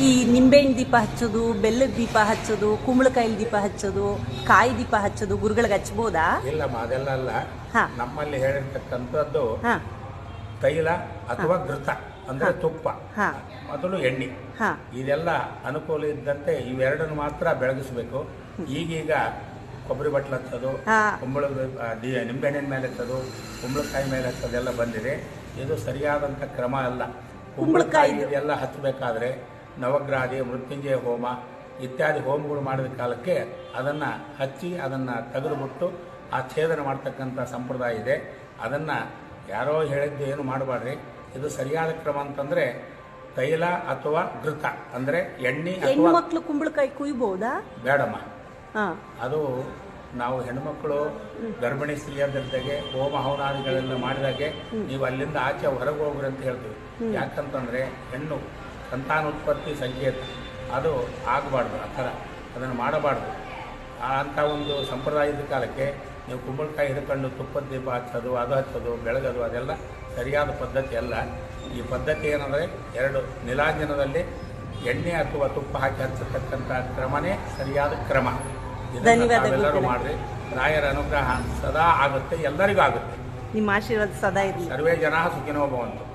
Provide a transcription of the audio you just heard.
ಈ ನಿಂಬೆಹಣ್ಣು ದೀಪ ಹಚ್ಚೋದು ಬೆಲ್ಲದ ದೀಪ ಹಚ್ಚೋದು ಕುಂಬಳಕಾಯಿ ದೀಪ ಹಚ್ಚೋದು ಕಾಯಿ ದೀಪ ಹಚ್ಚೋದು ಗುರುಗಳಿಗೆ ಹಚ್ಬೋದಾ ಇಲ್ಲಮ್ಮ ಅದೆಲ್ಲ ಅಲ್ಲ. ಹಾ. ನಮ್ಮಲ್ಲಿ ಹೇಳಿರ್ತಕ್ಕಂಥದ್ದು ಹಾ. ತೈಲ ಅಥವಾ ಘೃತ ಅಂದ್ರೆ ತುಪ್ಪ. ಹಾ. ಮೊದಲು ಎಣ್ಣೆ. ಹಾ. ಇದೆಲ್ಲ ಅನುಕೂಲ ಇದ್ದಂತೆ ಇವೆರಡನ್ನು ಮಾತ್ರ ಬೆಳಗಿಸಬೇಕು. ಈಗೀಗ ಕೊಬ್ಬರಿ ಬಟ್ಲು ಹಚ್ಚೋದು ಹಾ. ಕುಂಬಳ ನಿಂಬೆಹಣ್ಣಿನ ಮೇಲೆ ಹಚ್ಚೋದು ಕುಂಬಳಕಾಯಿ ಮೇಲೆ ಹಚ್ಚೋದೆಲ್ಲ ಬಂದಿದೆ. ಇದು ಸರಿಯಾದಂಥ ಕ್ರಮ ಅಲ್ಲ. ಕುಂಬಳಕಾಯಿ ಇದೆಲ್ಲ ಹಚ್ಚಬೇಕಾದ್ರೆ ನವಗ್ರಹಾದಿ ಮೃತ್ಯುಂಜಯ ಹೋಮ ಇತ್ಯಾದಿ ಹೋಮಗಳು ಮಾಡಿದ ಕಾಲಕ್ಕೆ ಅದನ್ನು ಹಚ್ಚಿ ಅದನ್ನು ತೆಗೆದುಬಿಟ್ಟು ಆ ಛೇದನ ಮಾಡ್ತಕ್ಕಂಥ ಸಂಪ್ರದಾಯ ಇದೆ. ಅದನ್ನು ಯಾರೋ ಹೇಳಿದ್ದು ಏನು ಮಾಡಬಾರ್ರಿ ಇದು ಸರಿಯಾದ ಕ್ರಮ ಅಂತಂದರೆ ತೈಲ ಅಥವಾ ಘೃತ ಅಂದರೆ ಎಣ್ಣೆ ಮಕ್ಳು ಕುಂಬಳಕಾಯಿ ಕುಯ್ಬೋದಾ? ಬೇಡಮ್ಮ. ಅದು ನಾವು ಹೆಣ್ಮಕ್ಳು ಗರ್ಭಿಣಿ ಸ್ತ್ರೀಯರ ಜೊತೆಗೆ ಹೋಮ ಹವನಾದಿಗಳೆಲ್ಲ ಮಾಡಿದಾಗೆ ನೀವು ಅಲ್ಲಿಂದ ಆಚೆ ಹೊರಗೆ ಹೋಗ್ರಿ ಅಂತ ಹೇಳ್ತೀವಿ. ಯಾಕಂತಂದ್ರೆ ಹೆಣ್ಣು ಸಂತಾನೋತ್ಪತ್ತಿ ಸಂಕೇತ. ಅದು ಆಗಬಾರ್ದು, ಆ ಥರ. ಅದನ್ನು ಮಾಡಬಾರ್ದು. ಅಂಥ ಒಂದು ಸಂಪ್ರದಾಯದ ಕಾಲಕ್ಕೆ ನೀವು ಕುಂಬಳಕಾಯಿ ಹಿಡ್ಕೊಂಡು ತುಪ್ಪದ ದೀಪ ಹಚ್ಚೋದು, ಅದು ಹಚ್ಚೋದು, ಬೆಳಗೋದು, ಅದೆಲ್ಲ ಸರಿಯಾದ ಪದ್ಧತಿ ಅಲ್ಲ. ಈ ಪದ್ಧತಿ ಏನಂದರೆ ಎರಡು ನಿಲಾಂಜನದಲ್ಲಿ ಎಣ್ಣೆ ಅಥವಾ ತುಪ್ಪ ಹಾಕಿ ಹಚ್ಚತಕ್ಕಂಥ ಕ್ರಮನೇ ಸರಿಯಾದ ಕ್ರಮ. ಧನ್ಯವಾದಗಳು. ಮಾಡ್ರಿ. ರಾಯರ ಅನುಗ್ರಹ ಸದಾ ಆಗುತ್ತೆ ಎಲ್ಲರಿಗೂ ಆಗುತ್ತೆ. ನಿಮ್ಮ ಆಶೀರ್ವಾದ ಸದಾ ಇರಲಿ. ಸರ್ವೇ ಜನ ಸುಖಿನೋ ಭವಂತು.